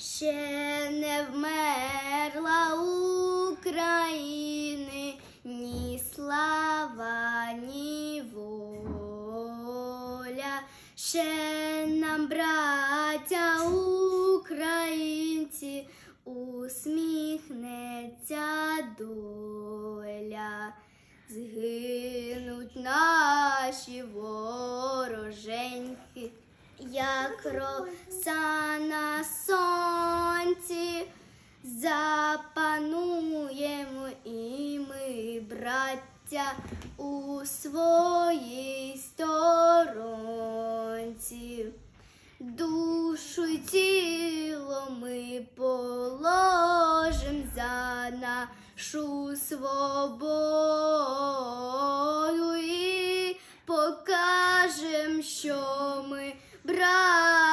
ще не вмерла України, ні слава, ні воля. Ще нам, браття українці, усміхнеться доля. Згинуть наші вороженьки, як роса на сонці, запануємо і ми, браття, у своїй сторонці. Душу й тіло ми положим за нашу свободу і покажем, що ми браття